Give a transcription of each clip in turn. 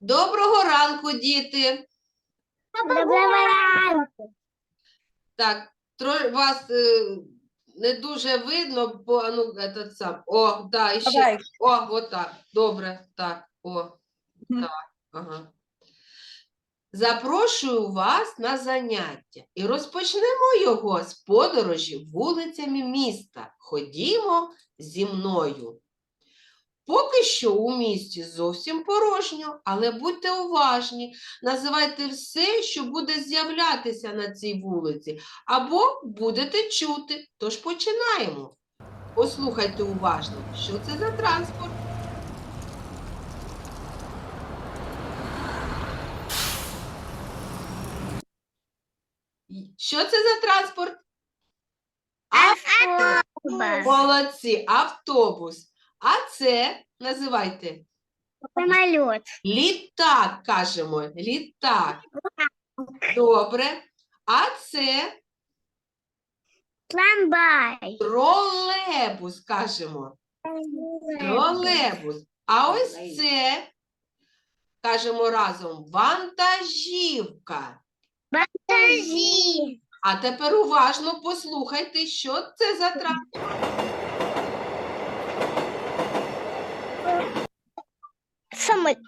Доброго ранку, діти. Доброго ранку. Так, тро- вас е, не дуже видно, бо а ну, этот сам. О, да, і ще. Давай. О, от так. Добре, так. О, Мгм. так. Ага. Запрошую вас на заняття і розпочнемо його з подорожі вулицями міста. Ходімо зі мною. Поки що у місті зовсім порожньо, але будьте уважні, називайте все, що буде з'являтися на цій вулиці, або будете чути. Тож починаємо. Послухайте уважно, що це за транспорт. Що це за транспорт? Автобус. Молодці, автобус. А це називайте Самолет. літак, кажемо. Літак. Добре. А це Трамвай. тролейбус, кажемо. Тролейбус. А ось це, кажемо разом, вантажівка. Вантажі. А тепер уважно послухайте, що це за транспорт. Самолет.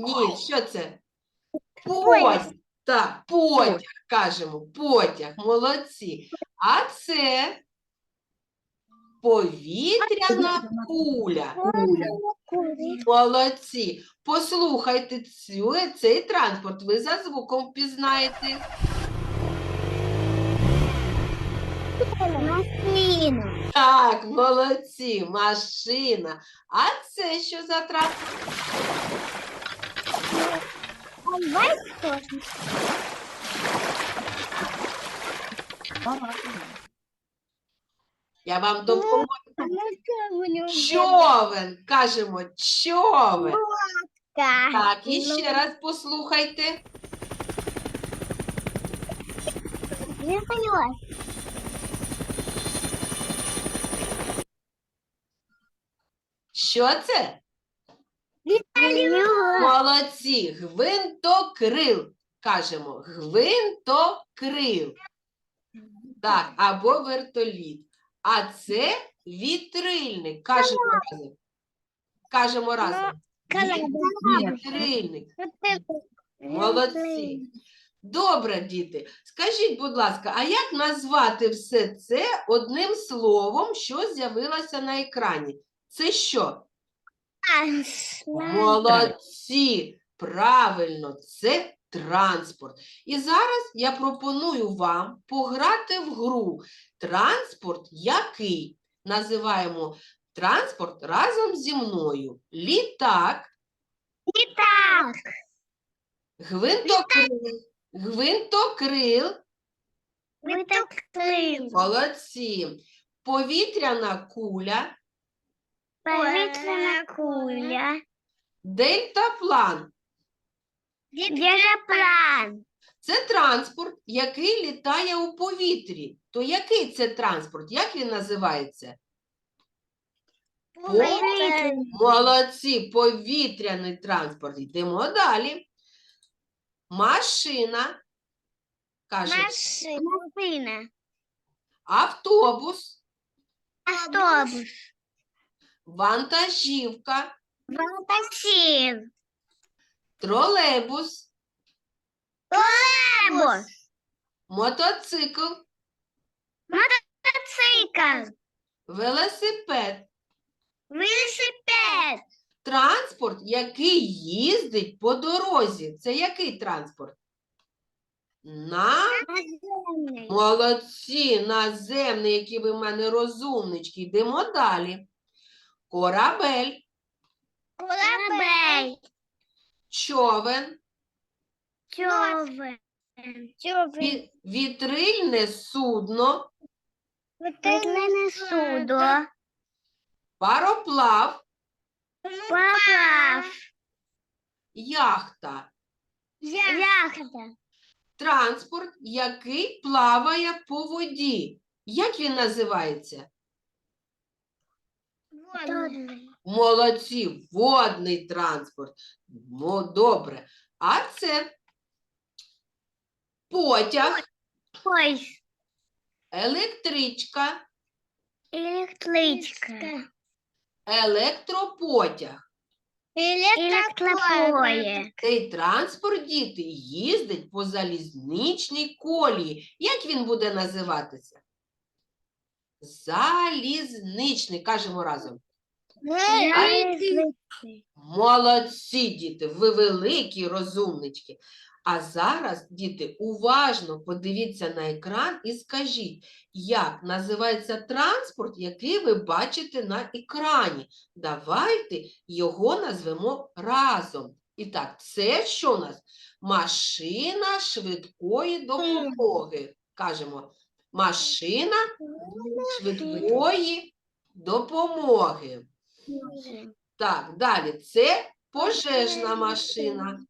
Ні, що це? Потяг. Так, потяг, кажемо, потяг, молодці. А це повітряна куля. Молодці. Послухайте цю, цей транспорт, ви за звуком впізнаєте. Машина. Так, молодці, машина. А це що за транспорт? Я вам допоможу. Човен. Човен, кажемо, човен. Так, і Ну, ще раз послухайте. Не поняла. Що це? Молодці, гвинтокрил. Кажемо, гвинтокрил. Так, або вертоліт. А це вітрильник. Кажемо разом. Кажемо разом. Вітрильник. Молодці. Добре, діти. Скажіть, будь ласка, а як назвати все це одним словом, що з'явилося на екрані? Це що? Молодці! Правильно, це транспорт. І зараз я пропоную вам пограти в гру. Транспорт який? Називаємо транспорт разом зі мною. Літак, Так. гвинтокрил, гвинтокрил, Вертолет. молодці. Повітряна куля, Повітряна куля. дельтаплан. Діжаплан. Це транспорт, який літає у повітрі. То який це транспорт? Як він називається? Молодці, повітряний транспорт. Йдемо далі. Машина. Каже, Машина. автобус, Автобус. Вантажівка, Вантасів. тролейбус, Тролейбус. мотоцикл, Мотоцикл. велосипед. Велосипед. Транспорт, який їздить по дорозі. Це який транспорт? На Наземний. молодці, наземний, які ви в мене розумнички. Йдемо далі. Корабель, Корабель. човен, Човен. Човен. ві- вітрильне судно, Вітрильне судо. пароплав, Поплав. яхта. Яхта. Транспорт, який плаває по воді. Як він називається? Водний. Молодці, водний транспорт. Добре. А це потяг, Ой, електричка, электричка. електропотяг. Электропоезд. Цей транспорт, діти, їздить по залізничній колії. Як він буде називатися? Залізничний, кажемо разом. Молодці, діти, ви великі розумнички. А зараз, діти, уважно подивіться на екран і скажіть, як називається транспорт, який ви бачите на екрані. Давайте його назвемо разом. І так, це що у нас? Машина швидкої допомоги. Кажемо, машина швидкої допомоги. Так, далі. Це пожежна машина.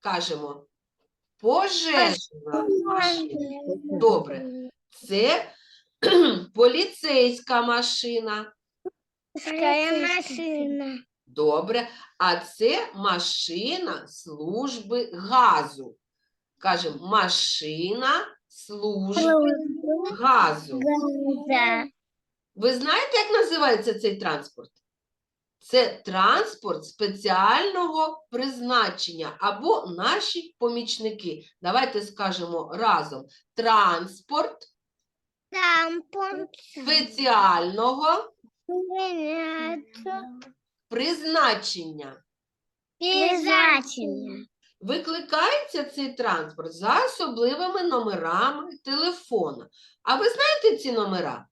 Кажемо, пожежна машина. Добре. Це поліцейська машина. машина. Добре. А це машина служби газу. Кажемо, машина служби газу. Ви знаєте, як називається цей транспорт? Це транспорт спеціального призначення або наші помічники. Давайте скажемо разом: транспорт спеціального Понятно. призначення. Викликається цей транспорт за особливими номерами телефона. А ви знаєте ці номера?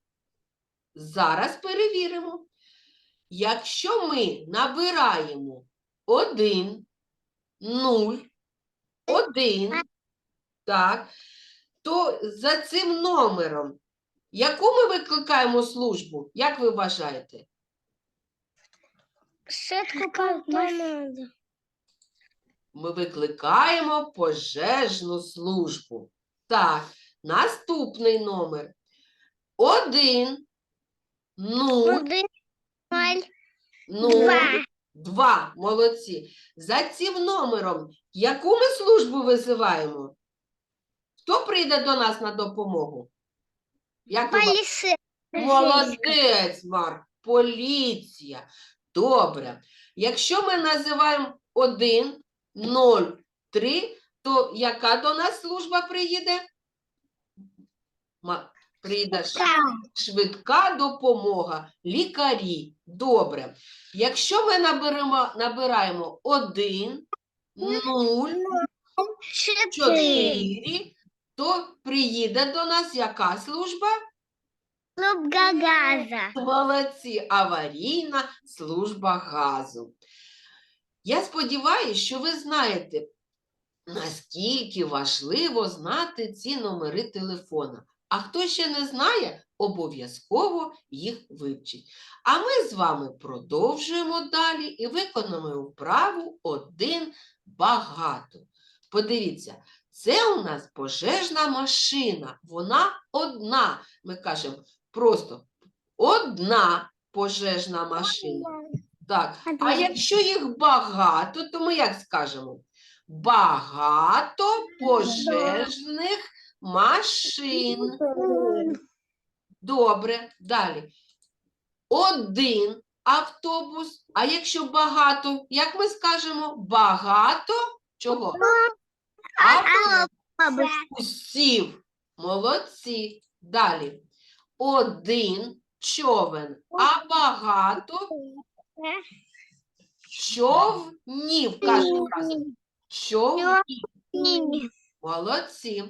Зараз перевіримо. Якщо ми набираємо 1, 0, 1, так, то за цим номером, яку ми викликаємо службу, як ви вважаєте? Шутку команду. Ми викликаємо пожежну службу. Так, наступний номер. Один, нуль, Один, ноль, нуль, два. два. Молодці. За цим номером, яку ми службу визиваємо? Хто прийде до нас на допомогу? Як Полисы. Молодець, Марк, поліція. Добре. Якщо ми називаємо 1, 0, 3, то яка до нас служба приїде? Приїде швидка допомога, лікарі. Добре. Якщо ми наберемо, набираємо 1, 0, 4, то приїде до нас яка служба? Клуб Гагаза. Молодці, аварійна служба газу. Я сподіваюся, що ви знаєте, наскільки важливо знати ці номери телефона. А хто ще не знає, обов'язково їх вивчить. А ми з вами продовжуємо далі і виконуємо вправу один багато. Подивіться, це у нас пожежна машина. Вона одна. Ми кажемо просто одна пожежна машина. Так. А якщо їх багато, то ми як скажемо? Багато пожежних машин. Добре, далі. Один автобус. А якщо багато, як ми скажемо? Багато чого? Автобусів. Молодці. Далі. Один човен, а багато човнів. Кажемо разом. Човнів. Молодці.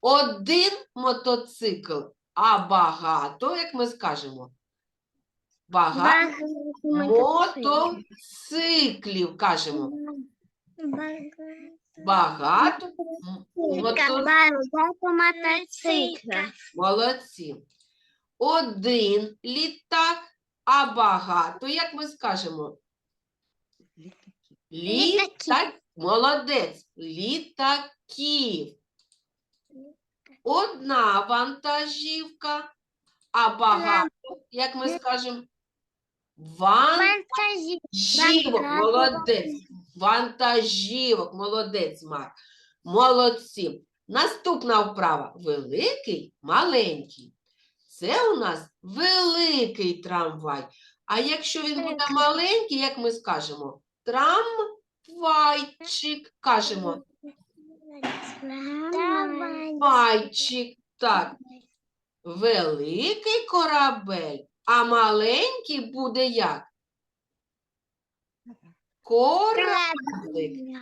Один мотоцикл, а багато, як ми скажемо? Багато мотоциклів, кажемо. Багато м- мото... мотоцикла. Молодці. Один літак, а багато, як ми скажемо? Літак. Молодець. Літаків. Одна вантажівка, а багато, як ми скажемо? Вантажівок. молодець. Вантажівок, молодець, Марк. Молодці. Наступна вправа. Великий, маленький. Це у нас великий трамвай. А якщо він буде маленький, як ми скажемо? Трамвайчик. Кажемо. Трамвайчик. Так. Великий корабель, а маленький буде як? Кораблик.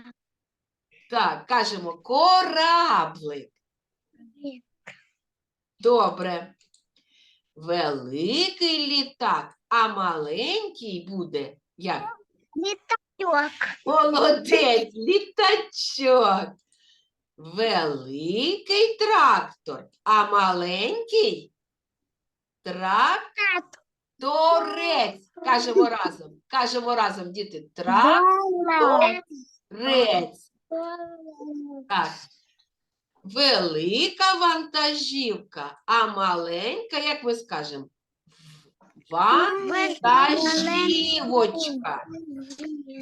Так, кажемо кораблик. Добре. Великий літак, а маленький буде як? Летачок. Молодець, літачок. Великий трактор, а маленький тракторець. Кажемо разом. Кажемо разом, діти. Тракторець. Так. Велика вантажівка, а маленька, як ми скажемо? Вантажівочка.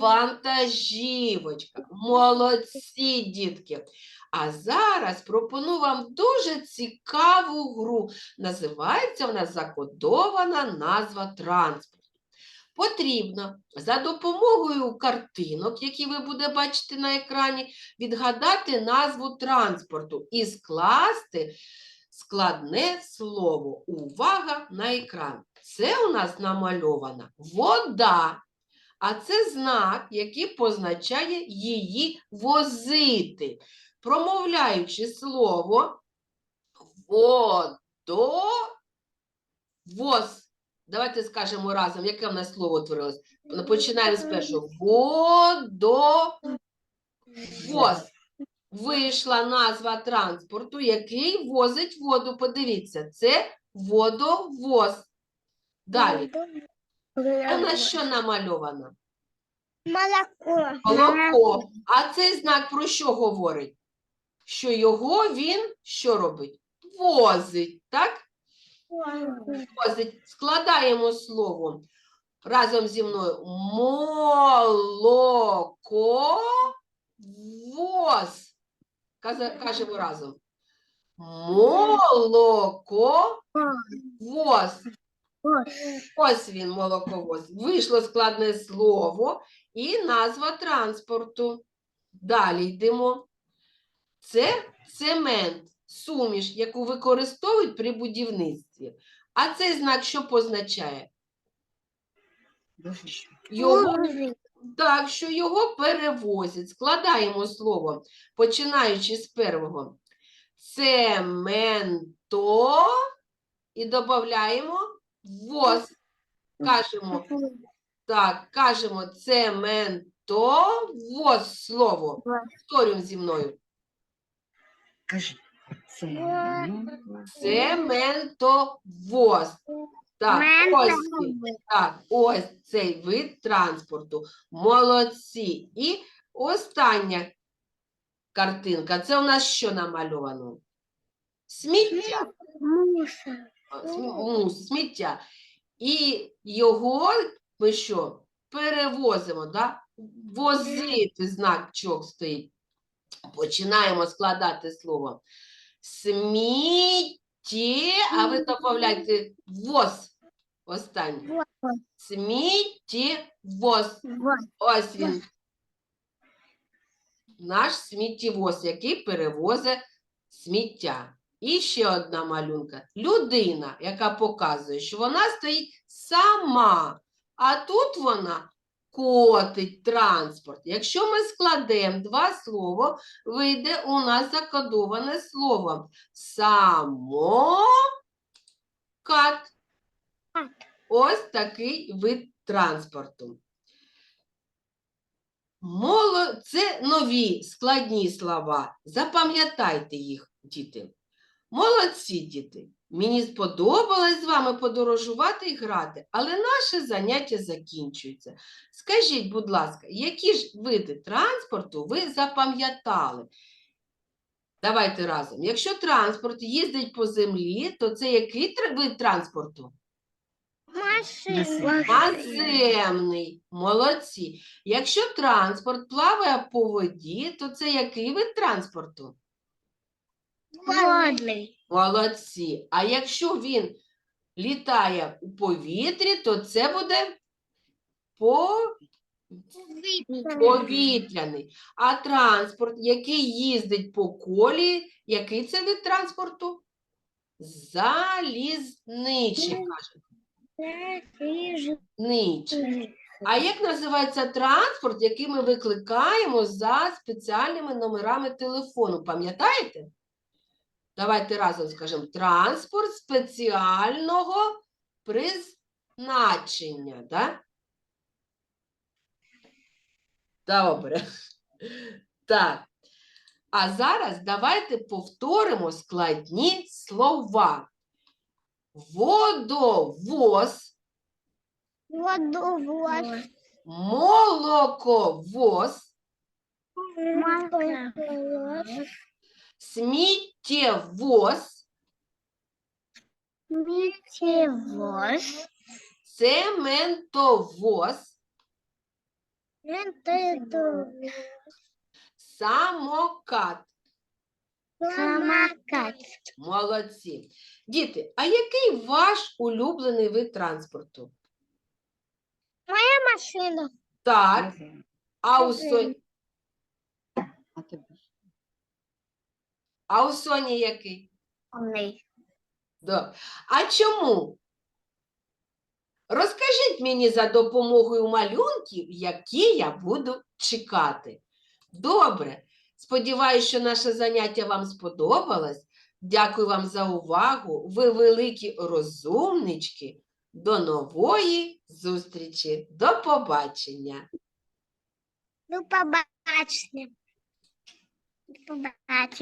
Вантажівочка. Молодці, дітки. А зараз пропоную вам дуже цікаву гру. Називається вона закодована назва транспорту. Потрібно за допомогою картинок, які ви будете бачити на екрані, відгадати назву транспорту і скласти складне слово. Увага на екран. Це у нас намальована вода. А це знак, який позначає її возити. Промовляючи слово водовоз. Давайте скажемо разом, яке в нас слово утворилось. Починаємо з першого. Водовоз. Вийшла назва транспорту, який возить воду. Подивіться, це водовоз. Далі. А на що намальовано? Молоко. Молоко. А цей знак про що говорить? Що його він що робить? Возить, так? Складаємо слово разом зі мною. Молоко воз. Кажемо разом. Молоко воз. Ось він, молоковоз. Вийшло складне слово і назва транспорту. Далі йдемо. Це цемент, суміш, яку використовують при будівництві. А цей знак що позначає? Його, так, що його перевозять. Складаємо слово, починаючи з первого. Цементо і додаємо воз. Кажемо, так, кажемо цементовоз слово. Повторюємо зі мною. Кажи. Це Цементовоз. Так, ось. Так, ось цей вид транспорту. Молодці. І остання картинка. Це у нас що намальовано? Сміття. Мусор. Мус, сміття. І його ми що? Перевозимо, да? Возити значок стоїть. Починаємо складати слово. Смітті, а ви додавайте воз. Останнє. Смітті воз. Ось він. Наш сміттєвоз, який перевозить сміття. І ще одна малюнка. Людина, яка показує, що вона стоїть сама, а тут вона котить транспорт. Якщо ми складемо два слова, вийде у нас закодоване слово самокат. Ось такий вид транспорту. Це нові складні слова. Запам'ятайте їх, діти. Молодці, діти. Мені сподобалось з вами подорожувати і грати, але наше заняття закінчується. Скажіть, будь ласка, які ж види транспорту ви запам'ятали? Давайте разом. Якщо транспорт їздить по землі, то це який вид транспорту? Машина. Наземний. Молодці. Якщо транспорт плаває по воді, то це який вид транспорту? Водный. Молодці. А якщо він літає у повітрі, то це буде по... повітряний. А транспорт, який їздить по колії, який це вид транспорту? Залізничий, каже. Ничий. А як називається транспорт, який ми викликаємо за спеціальними номерами телефону? Пам'ятаєте? Давайте разом скажемо транспорт спеціального призначення. Да? Добре. Так. А зараз давайте повторимо складні слова. Водовоз, Водовоз. молоковоз, Молоковоз. Сміттєвоз, Митевоз. цементовоз, Ментовоз. самокат. Самокат. Молодці. Діти, а який ваш улюблений вид транспорту? Моя Машина. Так, а у, Со... А у Соні який? Умный. Да. А чому? Розкажіть мені за допомогою малюнків, які я буду чекати. Добре. Сподіваюся, що наше заняття вам сподобалось. Дякую вам за увагу. Ви великі розумнички. До нової зустрічі. До побачення. До побачення. До побачення.